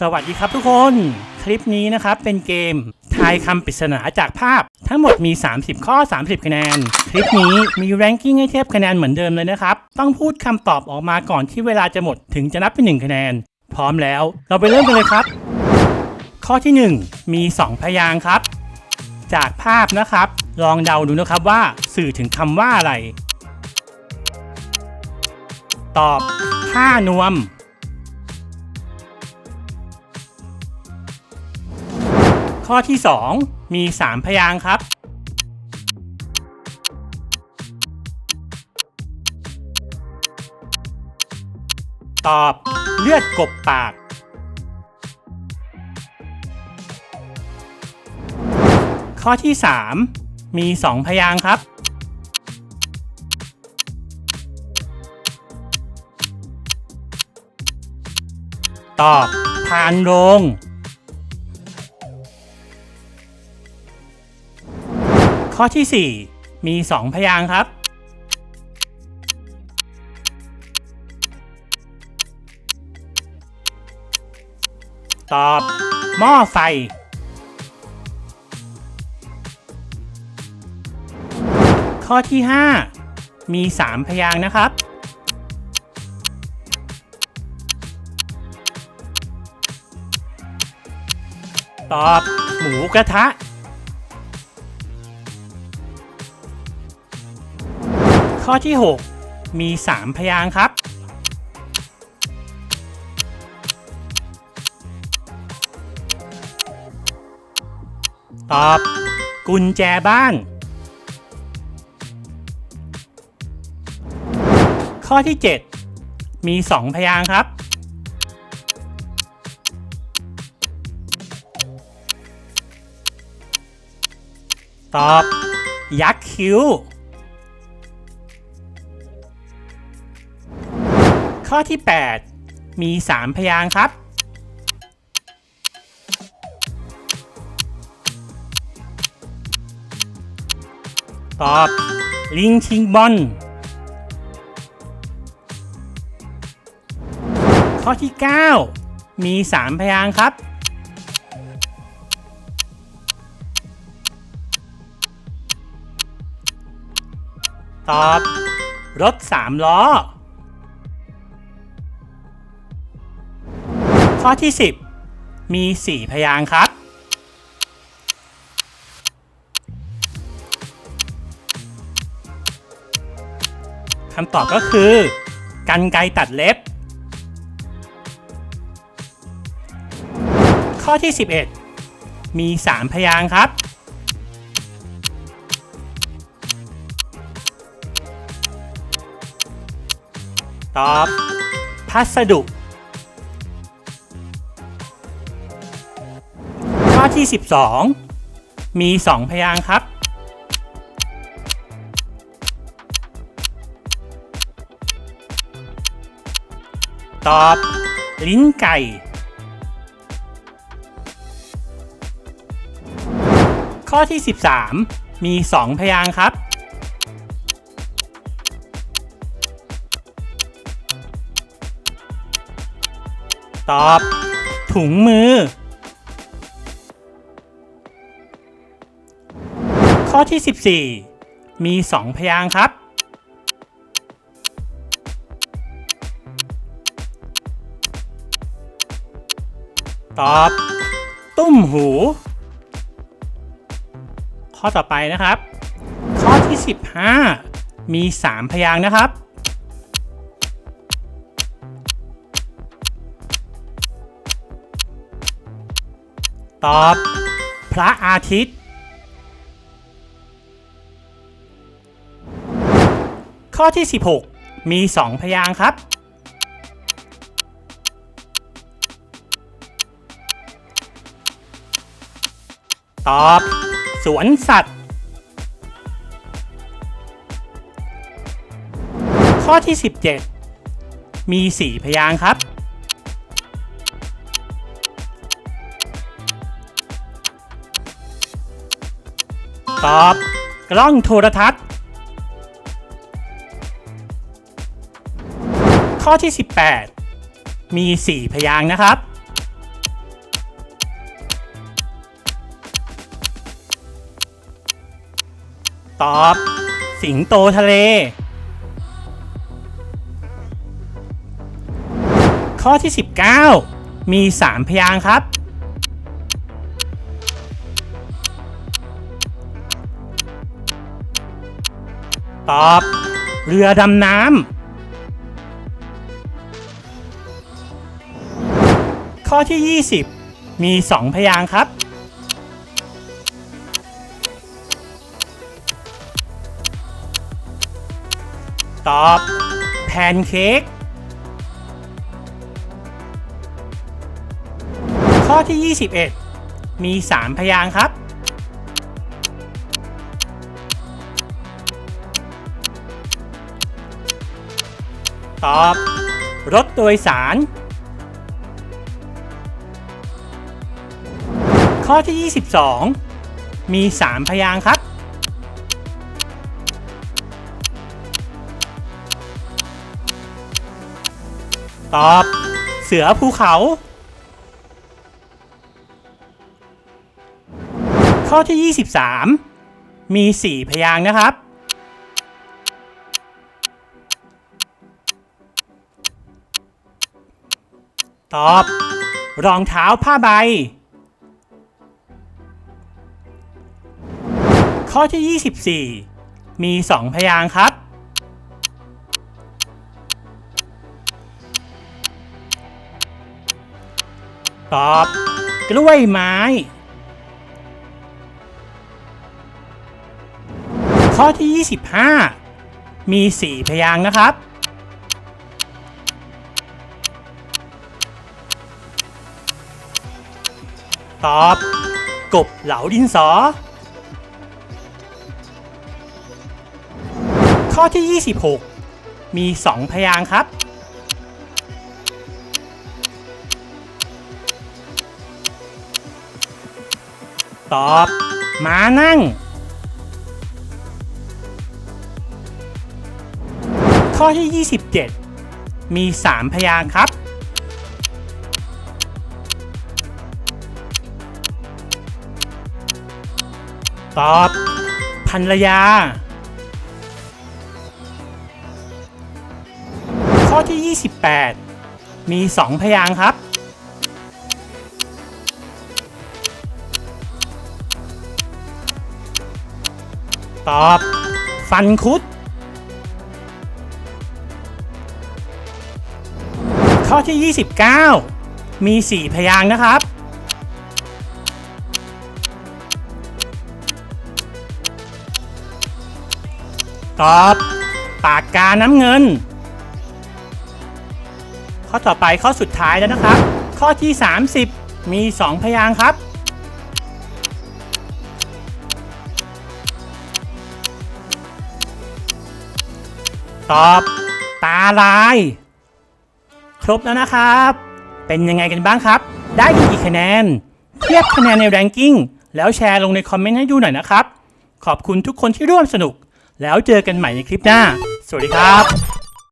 สวัสดีครับทุกคน คลิปนี้นะครับเป็นเกม ทายคำปริศนาจากภาพ ทั้งหมดมี 30 ข้อ 30 คะแนน คลิปนี้มีแรงกิ้งให้เทียบคะแนนเหมือนเดิมเลยนะครับ ต้องพูดคำตอบออกมาก่อนที่เวลาจะหมดถึงจะนับเป็น 1 คะแนน พร้อมแล้ว เราไปเริ่มกันเลยครับ ข้อที่ 1 มี 2 พยางค์ครับ จากภาพนะครับ ลองเดาดูนะครับว่าสื่อถึงคำว่าอะไร ตอบผ้านวม ข้อที่ 2 มี 3 พยางค์ครับ ตอบเลือดกบปาก ข้อที่ 3 มี 2 พยางค์ครับ ตอบพานโรง ข้อที่ 4 มี 2 พยางค์ครับ ตอบ หม้อไฟ ข้อที่ 5 มี 3 พยางค์นะครับ ตอบ หมูกระทะ ข้อที่ 6 มี 3 พยางค์ครับ ตอบ กุญแจบ้าน ข้อที่ 7 มี 2 พยางค์ครับ ตอบ ยักษ์คิ้ว ข้อที่ 8 มี 3 พยางค์ครับ ตอบ ลิงชิงบอลข้อที่ 9 มี 3 พยางค์ครับ ตอบ รถ 3 ล้อ ข้อที่ 10 มี 4 พยางค์ครับ คำตอบก็คือ กันไกตัดเล็บ ข้อที่ 11 มี 3 พยางค์ครับตอบ พัสดุ อที่ 12 มี 2 พยางค์ครับ ตอบ ลิ้นไก่ ข้อที่ 13 มี 2 พยางค์ครับ ตอบ ถุงมือ ข้อที่ 14 มี 2 พยางค์ครับ ตอบ ตุ้มหู ข้อต่อไปนะครับ ข้อที่ 15 มี 3 พยางค์นะครับ ตอบ พระอาทิตย์ ข้อที่ 16 มี 2 พยางค์ครับ ตอบ สวนสัตว์ ข้อที่ 17 มี 4 พยางค์ครับ ตอบ กล้องโทรทัศน์ ข้อที่ 18 มี 4 พยางนะครับ ตอบ สิงโตทะเล ข้อที่ 19 มี 3 พยางครับ ตอบ เรือดำน้ำ ข้อที่ 20 มี 2 พยางค์ครับ ตอบแพนเค้กข้อที่ 21 มี 3 พยางค์ครับ ตอบ รถโดยสาร ข้อที่ 22 มี 3 พยางครับ ตอบ เสือภูเขา ข้อที่ 23 มี 4 พยางนะครับ ตอบ รองเท้าผ้าใบ ข้อที่ 24 มี 2 พยางค์ครับ ตอบ กล้วยไม้ ข้อที่ 25 มี 4 พยางค์นะครับ ตอบ กบเหลาดินสอ ข้อที่ 26 มี 2 พยางครับ ตอบม้านั่ง ข้อที่ 27 มี 3 พยางค์ครับ ตอบภรรยา ข้อที่ 28 มี 2 พยางครับ ตอบ ฟันคุด ข้อที่ 29 มี 4 พยางนะครับ ตอบ ปากกาน้ำเงิน ข้อต่อไปข้อสุดท้ายแล้วนะครับ ข้อที่ 30 มี 2 พยางค์ครับ ตอบ ตาลาย ครบแล้วนะครับ เป็นยังไงกันบ้างครับ ได้กี่คะแนน เทียบคะแนนในแรงกิ้งแล้วแชร์ลงในคอมเมนต์ให้ดูหน่อยนะครับ ขอบคุณทุกคนที่ร่วมสนุก แล้วเจอกันใหม่ในคลิปหน้า สวัสดีครับ